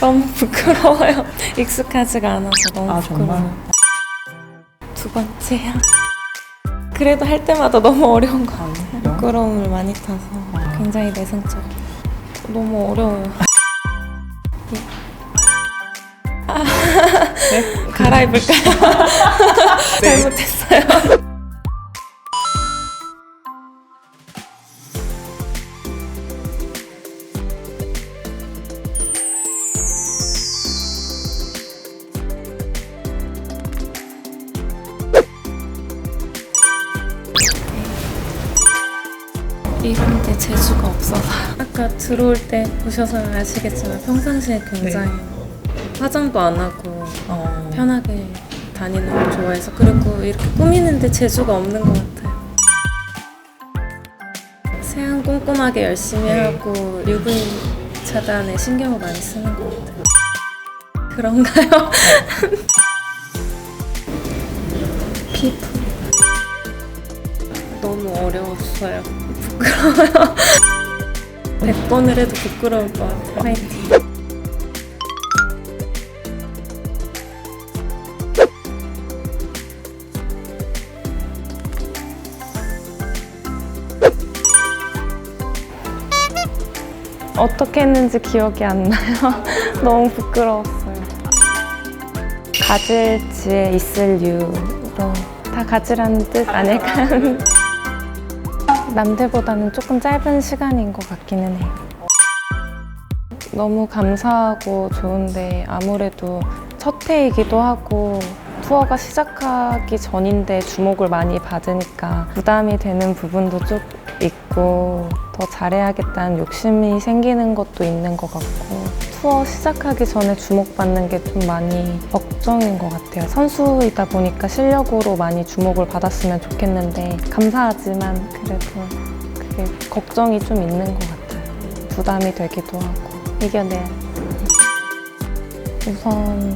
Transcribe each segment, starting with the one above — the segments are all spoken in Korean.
너무 부끄러워요. 익숙하지가 않아서 너무 아, 부끄러워요. 정말? 두 번째야. 그래도 할 때마다 너무 어려운 것 같아요. 그래요? 부끄러움을 많이 타서 아. 굉장히 내성적. 너무 어려워요. 예. 아, 네? 갈아입을까요? 잘못했어요. 이런데 재주가 없어서 아까 들어올 때 보셔서 아시겠지만 평상시에 굉장히 화장도 안 하고 어. 편하게 다니는 걸 좋아해서 그리고 이렇게 꾸미는데 재주가 없는 것 같아요. 세안 꼼꼼하게 열심히 네. 하고 UV 차단에 신경을 많이 쓰는 것 같아요. 그런가요? 피부 너무 어려웠어요. 부끄러워요. 100번을 해도 부끄러울 것 같아요. 화이팅. 어떻게 했는지 기억이 안 나요. 너무 부끄러웠어요. 가질지에 있을 유로 다 가지라는 뜻 아닐까요? 남들보다는 조금 짧은 시간인 것 같기는 해요. 너무 감사하고 좋은데 아무래도 첫 해이기도 하고 투어가 시작하기 전인데 주목을 많이 받으니까 부담이 되는 부분도 좀 있고 더 잘해야겠다는 욕심이 생기는 것도 있는 것 같고 투어 시작하기 전에 주목받는 게 좀 많이 걱정인 것 같아요. 선수이다 보니까 실력으로 많이 주목을 받았으면 좋겠는데 감사하지만 그래도 그게 걱정이 좀 있는 것 같아요. 부담이 되기도 하고 이겨내야 우선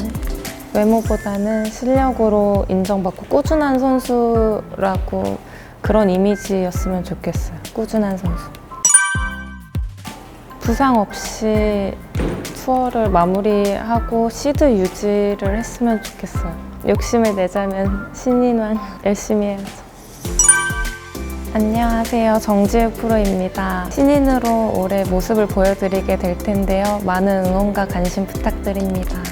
외모보다는 실력으로 인정받고 꾸준한 선수라고 그런 이미지였으면 좋겠어요. 꾸준한 선수. 부상 없이 투어를 마무리하고 시드 유지를 했으면 좋겠어요. 욕심을 내자면 신인왕 열심히 해야죠. 안녕하세요. 정지우 프로입니다. 신인으로 올해 모습을 보여드리게 될 텐데요. 많은 응원과 관심 부탁드립니다.